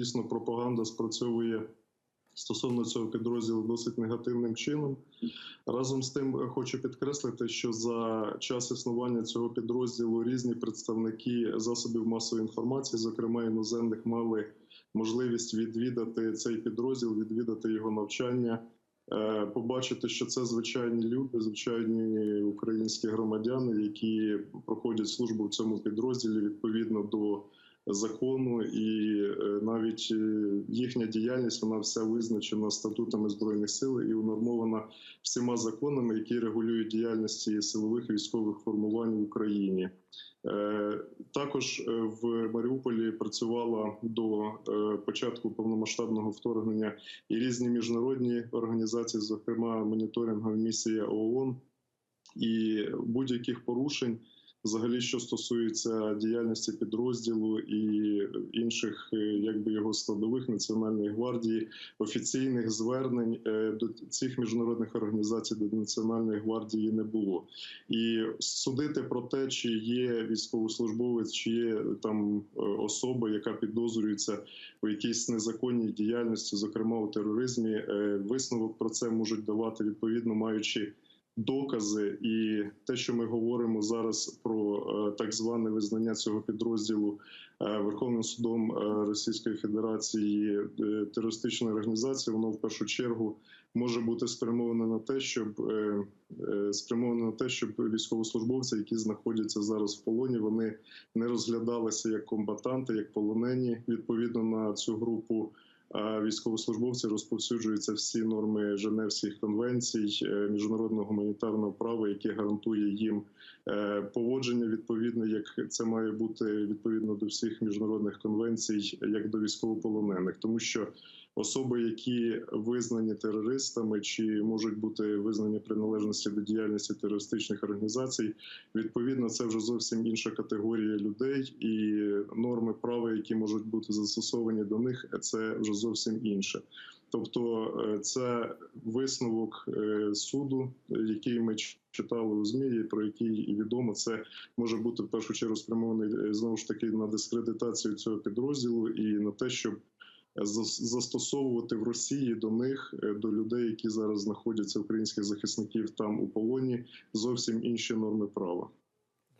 дійсно пропаганда спрацьовує стосовно цього підрозділу досить негативним чином. Разом з тим, е, хочу підкреслити, що за час існування цього підрозділу різні представники засобів масової інформації, зокрема іноземних, мали можливість відвідати цей підрозділ, відвідати його навчання. е, Побачити, що це звичайні люди, звичайні українські громадяни, які проходять службу в цьому підрозділі відповідно до закону, і е, навіть е, їхня діяльність вона вся визначена статутами збройних сил і унормована всіма законами, які регулюють діяльності силових і військових формувань в Україні. Е, Також е, в Маріуполі працювала до е, початку повномасштабного вторгнення і різні міжнародні організації, зокрема моніторингова місія ООН, і будь-яких порушень. Взагалі, що стосується діяльності підрозділу і інших, е, якби його складових Національної гвардії, офіційних звернень е, до цих міжнародних організацій до Національної гвардії не було. І судити про те, чи є військовослужбовець, чи є там е, особа, яка підозрюється у якійсь незаконній діяльності, зокрема у тероризмі, висновок про це можуть давати відповідно маючи докази, і те, що ми говоримо зараз про е, так зване визнання цього підрозділу е, Верховним судом е, Російської Федерації терористичною організацією, воно в першу чергу може бути спрямоване на те, щоб спрямоване на те, щоб військовослужбовці, які знаходяться зараз в полоні, вони не розглядалися як комбатанти, як полонені. Відповідно на цю групу військовослужбовці розповсюджуються всі норми Женевських конвенцій, е, міжнародного гуманітарного права, яке гарантує їм е, поводження відповідне, як це має бути відповідно до всіх міжнародних конвенцій, як до військовополонених, тому що особи, які визнані терористами, чи можуть бути визнані приналежності до діяльності терористичних організацій, відповідно, це вже зовсім інша категорія людей, і норми права, які можуть бути застосовані до них, це вже зовсім інше. Тобто, е, це висновок е, суду, який ми читали у змі, про який відомо, це може бути в першу чергу спрямований е, знову ж таки на дискредитацію цього підрозділу і на те, щоб застосовувати в Росії до них, е, до людей, які зараз знаходяться українських захисників там у полоні, зовсім інші норми права.